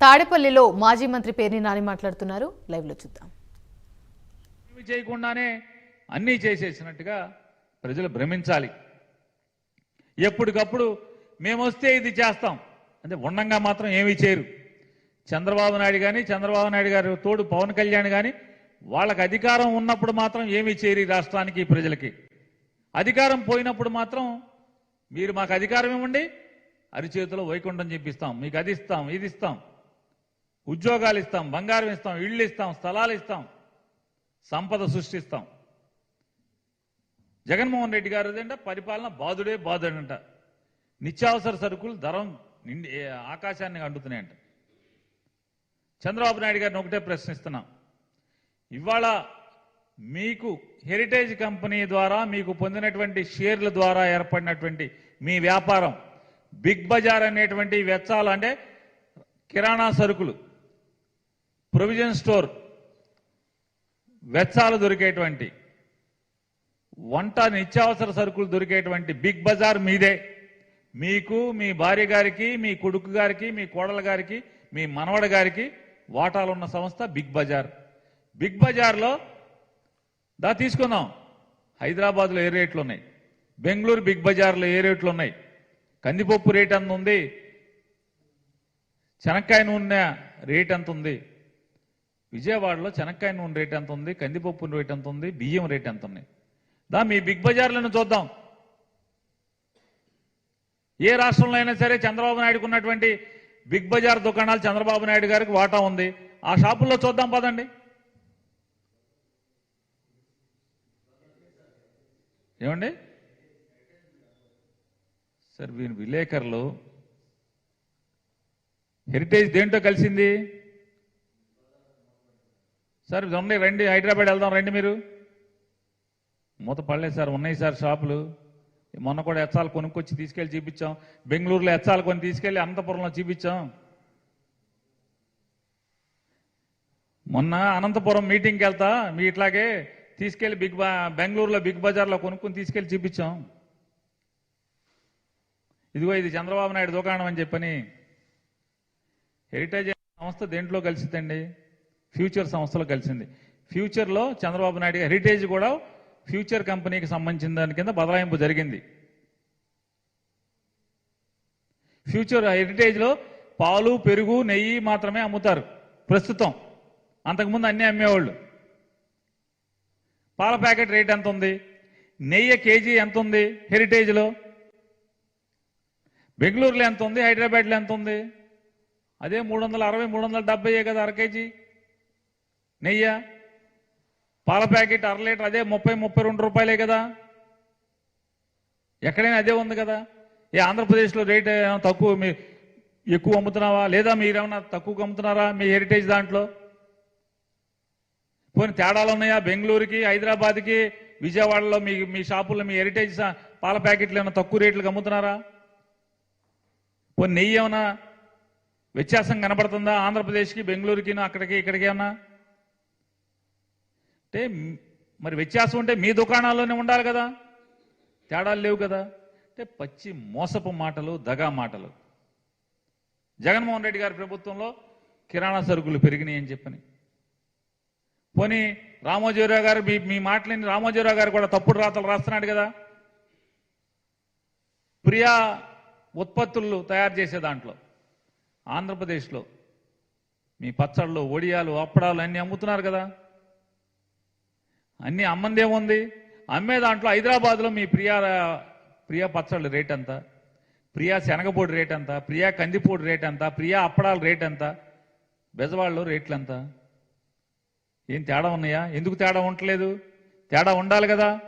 తాడేపల్లిలో మాజీ మంత్రి పేర్ని నాని మాట్లాడుతున్నారు. లైవ్లో చూద్దాం చేయకుండానే అన్నీ చేసేసినట్టుగా ప్రజలు భ్రమించాలి. ఎప్పటికప్పుడు మేమొస్తే ఇది చేస్తాం. అంటే ఉండంగా మాత్రం ఏమీ చేయరు. చంద్రబాబు నాయుడు కానీ చంద్రబాబు నాయుడు గారు తోడు పవన్ కళ్యాణ్ కానీ వాళ్ళకి అధికారం ఉన్నప్పుడు మాత్రం ఏమీ చేయరు ఈ రాష్ట్రానికి ప్రజలకి. అధికారం పోయినప్పుడు మాత్రం మీరు మాకు అధికారం ఇవ్వండి అరిచేతిలో వైకుంఠం చెప్పిస్తాం మీకు అది ఇస్తాం ఇది ఇస్తాం. ఉద్యోగాలు ఇస్తాం బంగారం ఇస్తాం ఇళ్ళు ఇస్తాం స్థలాలు ఇస్తాం సంపద సృష్టిస్తాం. జగన్మోహన్ రెడ్డి గారు ఏంటంటే పరిపాలన బాధుడే బాధుడంట. నిత్యావసర సరుకులు ధరం నిండి ఆకాశాన్ని అంటుతున్నాయంట. చంద్రబాబు నాయుడు గారిని ఒకటే ప్రశ్నిస్తున్నాం. ఇవాళ మీకు హెరిటేజ్ కంపెనీ ద్వారా మీకు పొందినటువంటి షేర్ల ద్వారా ఏర్పడినటువంటి మీ వ్యాపారం బిగ్ బజార్ అనేటువంటి వెచ్చాలు అంటే కిరాణా సరుకులు. ప్రొవిజన్ స్టోర్ వెచ్చాలు దొరికేటువంటి వంట నిత్యావసర సరుకులు దొరికేటువంటి బిగ్ బజార్ మీదే. మీకు మీ భార్య గారికి మీ కొడుకు గారికి మీ కోడల గారికి మీ మనవడ గారికి వాటాలు ఉన్న సంస్థ బిగ్ బజార్. బిగ్ బజార్లో దా తీసుకుందాం. హైదరాబాద్లో ఏ రేట్లు ఉన్నాయి? బెంగళూరు బిగ్ బజార్లో ఏ రేట్లు ఉన్నాయి? కందిపప్పు రేట్ ఎంత ఉంది? శనక్కాయ నూనె రేట్ ఎంత ఉంది? విజయవాడలో చెనక్కాయ నూనె రేట్ ఎంత ఉంది? కందిపప్పు రేట్ ఎంత ఉంది? బియ్యం రేట్ ఎంత ఉన్నాయి దా మీ బిగ్ బజార్లను చూద్దాం. ఏ రాష్ట్రంలో అయినా సరే చంద్రబాబు నాయుడుకు ఉన్నటువంటి బిగ్ బజార్ దుకాణాలు చంద్రబాబు నాయుడు గారికి వాటా ఉంది. ఆ షాపుల్లో చూద్దాం పదండి. ఏమండి? సార్ వీరి విలేకరులు హెరిటేజ్ దేంట్లో కలిసింది? సార్ ఇది ఉన్నాయి రండి హైదరాబాద్ వెళ్దాం రండి మీరు. మూత పడలేదు సార్ ఉన్నాయి సార్ షాపులు. మొన్న కూడా ఎచ్చాలు కొనుక్కొచ్చి తీసుకెళ్ళి చూపించాం. బెంగళూరులో ఎచ్చాలు కొని తీసుకెళ్ళి అనంతపురంలో చూపించాం. మొన్న అనంతపురం మీటింగ్కి వెళ్తా మీ ఇట్లాగే తీసుకెళ్ళి బిగ్ బా బెంగళూరులో బిగ్ బజార్లో కొనుక్కొని తీసుకెళ్ళి చూపించాం. ఇదిగో ఇది చంద్రబాబు నాయుడు దుకాణం అని చెప్పని. హెరిటేజ్ సంస్థ దేంట్లో కలిసిందండి ఫ్యూచర్ సంస్థలో కలిసింది. ఫ్యూచర్లో చంద్రబాబు నాయుడు హెరిటేజ్ కూడా ఫ్యూచర్ కంపెనీకి సంబంధించిన దాని కింద బదలాయింపు జరిగింది. ఫ్యూచర్ హెరిటేజ్లో పాలు పెరుగు నెయ్యి మాత్రమే అమ్ముతారు ప్రస్తుతం. అంతకుముందు అన్నీ అమ్మేవాళ్ళు. పాల ప్యాకెట్ రేట్ ఎంత ఉంది నెయ్యి కేజీ ఎంత ఉంది హెరిటేజ్లో బెంగళూరులో ఎంత ఉంది హైదరాబాద్లో ఎంత ఉంది అదే మూడు వందల అరవై మూడు వందల డెబ్బై కదా అర కేజీ? నెయ్యి? పాల ప్యాకెట్ అర లీటర్ అదే ముప్పై ముప్పై రెండు రూపాయలే కదా. ఎక్కడైనా అదే ఉంది కదా. ఏ ఆంధ్రప్రదేశ్లో రేట్ ఏమైనా తక్కువ మీ ఎక్కువ అమ్ముతున్నావా? లేదా మీరేమన్నా తక్కువగా అమ్ముతున్నారా మీ హెరిటేజ్ దాంట్లో? పోనీ తేడాలు ఉన్నాయా? బెంగళూరుకి హైదరాబాద్కి విజయవాడలో మీ మీ షాపుల్లో మీ హెరిటేజ్ పాల ప్యాకెట్లు ఏమైనా తక్కువ రేట్లకు అమ్ముతున్నారా? పోనీ నెయ్యి ఏమైనా వ్యత్యాసం కనబడుతుందా? ఆంధ్రప్రదేశ్కి బెంగళూరుకి అక్కడికి ఇక్కడికి ఏమన్నా? అంటే మరి వ్యత్యాసం ఉంటే మీ దుకాణాల్లోనే ఉండాలి కదా. తేడాలు లేవు కదా. అంటే పచ్చి మోసపు మాటలు దగా మాటలు. జగన్మోహన్ రెడ్డి గారి ప్రభుత్వంలో కిరాణా సరుకులు పెరిగినాయి అని చెప్పని. పోనీ రామోజీరావు గారు మీ మీ మాటలేని రామోజీరావు గారు కూడా తప్పుడు రాతలు రాస్తున్నాడు కదా. ప్రియా ఉత్పత్తులు తయారు చేసే దాంట్లో ఆంధ్రప్రదేశ్లో మీ పచ్చళ్ళు ఒడియాలు అప్పడాలు అన్నీ అమ్ముతున్నారు కదా. అన్నీ అమ్మందేముంది? అమ్మే దాంట్లో హైదరాబాద్లో మీ ప్రియా ప్రియా పచ్చళ్ళు రేట్ ఎంత? ప్రియా శనగపొడి రేట్ ఎంత? ప్రియా కందిపొడి రేట్ ఎంత? ప్రియా అప్పడాల రేట్ ఎంత? బెజవాడలో రేట్లు ఎంత? ఏం తేడా ఉన్నాయా? ఎందుకు తేడా ఉండట్లేదు? తేడా ఉండాలి కదా?